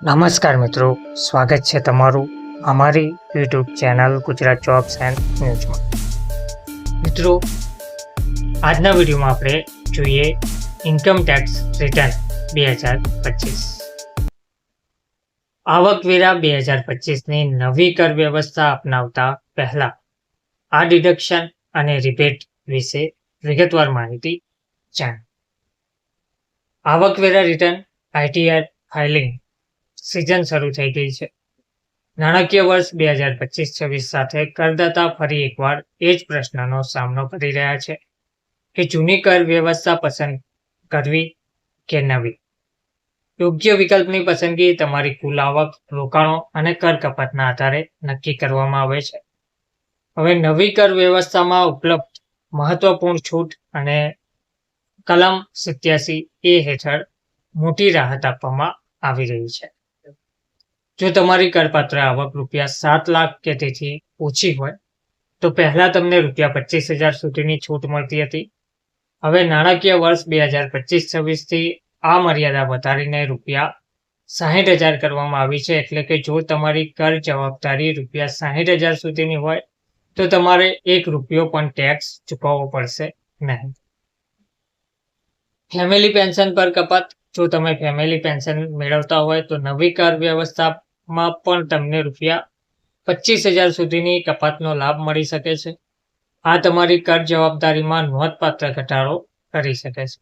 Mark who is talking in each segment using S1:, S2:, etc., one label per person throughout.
S1: નમસ્કાર મિત્રો, સ્વાગત છે તમારું અમારી YouTube channel Gujarat jobs and ન્યૂઝમાં મિત્રો, આજના વિડીયોમાં આપણે જોઈએ ઇન્કમ ટેક્સ રિટર્ન બે હજાર પચીસ. આવકવેરા બે હજાર પચીસની નવી કર વ્યવસ્થા અપનાવતા પહેલા આ ડિડક્શન અને રિબેટ વિશે વિગતવાર માહિતી જાણ. આવકવેરા રિટર્ન આઈટીઆર ફાઇલિંગ સિઝન શરૂ થઈ ગઈ છે. નાણાકીય વર્ષ બે હજાર પચીસ છવ્વીસ સાથે કરદાતા ફરી એકવાર એ જ પ્રશ્નનો સામનો કરી રહ્યા છે કે જૂની કર વ્યવસ્થા પસંદ કરવી કે નવી? યોગ્ય વિકલ્પની પસંદગી તમારી કુલ આવક, રોકાણો અને કર કપાતના આધારે નક્કી કરવામાં આવે છે. હવે નવી કર વ્યવસ્થામાં ઉપલબ્ધ મહત્વપૂર્ણ છૂટ અને કલમ સિત્યાસી એ હેઠળ મોટી રાહત આપવામાં આવી રહી છે. જો તમારી કરપાત્ર આવક રૂપિયા સાત લાખ કે તેથી ઓછી હોય, તો પહેલા તમને રૂપિયા પચીસ હજાર સુધીની છૂટ મળતી હતી. હવે નાણાકીય વર્ષ બે હજાર પચીસ છવ્વીસથી આ મર્યાદા વધારીને રૂપિયા સાહીઠ હજાર કરવામાં આવી છે, એટલે કે જો તમારી કર જવાબદારી રૂપિયા સાહીઠ હજાર સુધીની હોય, તો તમારે એક રૂપિયો પણ ટેક્સ ચૂકવવો પડશે નહીં. ફેમિલી પેન્શન પર કપાત. જો તમે ફેમિલી પેન્શન મેળવતા હોય, તો નવી કર વ્યવસ્થામાં પણ તમને રૂપિયા પચીસ હજાર સુધીની કપાતનો લાભ મળી શકે છે. આ તમારી કર જવાબદારીમાં નોંધપાત્ર ઘટાડો કરી શકે છે.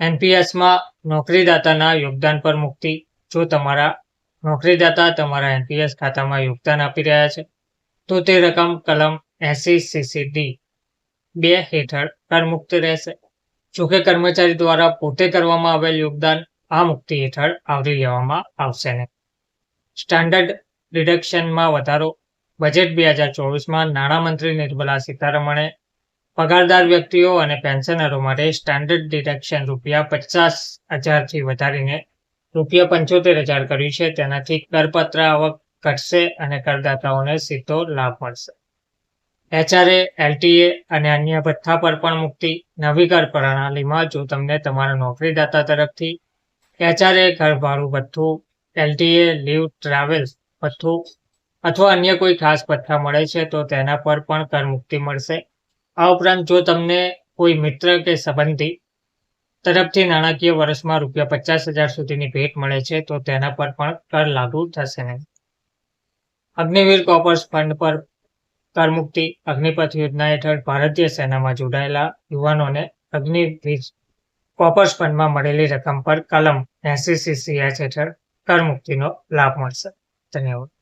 S1: એનપીએસમાં નોકરીદાતાના યોગદાન પર મુક્તિ. જો તમારા નોકરીદાતા તમારા એનપીએસ ખાતામાં યોગદાન આપી રહ્યા છે, તો તે રકમ કલમ એસી સીસીડી બે હેઠળ કરમુક્ત રહેશે. જોકે કર્મચારી દ્વારા પોતે કરવામાં આવેલ યોગદાન આ મુક્તિ હેઠળ આવરી લેવામાં આવશે નહીં. સ્ટાન્ડર્ડ ડિડક્શનમાં વધારો. બજેટ બે હજાર ચોવીસમાં નાણામંત્રી નિર્મલા સીતારમણે પગારદાર વ્યક્તિઓ અને પેન્શનરો માટે સ્ટાન્ડર્ડ ડિડક્શન રૂપિયા પચાસ હજારથી વધારીને રૂપિયા પંચોતેર હજાર કર્યું છે. તેનાથી કરપત્ર આવક ઘટશે અને કરદાતાઓને સીધો લાભ મળશે. એચઆરએ, એલટીએ અને અન્ય ભથ્થા પર પણ મુક્તિ નવી કર પ્રણાલીમાં જો તમને તમારા નોકરીદાતા તરફથી એચઆરએ ઘર ભાડું ભથ્થું એલટીએ લીવ ટ્રાવેલ્સ અથવા અન્ય કોઈ ખાસ પથ્થા મળે છે તો તેના પર પણ કર મુક્તિ મળશે. આ ઉપરાંત જો તમને કોઈ મિત્ર કે સંબંધી તરફથી નાણાકીય વર્ષમાં રૂપિયા પચાસ હજાર સુધીની ભેટ મળે છે તો તેના પર પણ કર લાગુ થશે. નહીં અગ્નિવીર કોપર્સ ફંડ પર કર મુક્તિ અગ્નિપથ યોજના હેઠળ ભારતીય સેનામાં જોડાયેલા યુવાનોને અગ્નિવીર કોપર્સ ફંડમાં મળેલી રકમ પર કલમ એસી સીસીએચ હેઠળ કર મુક્તિનો લાભ મળશે ધન્યવાદ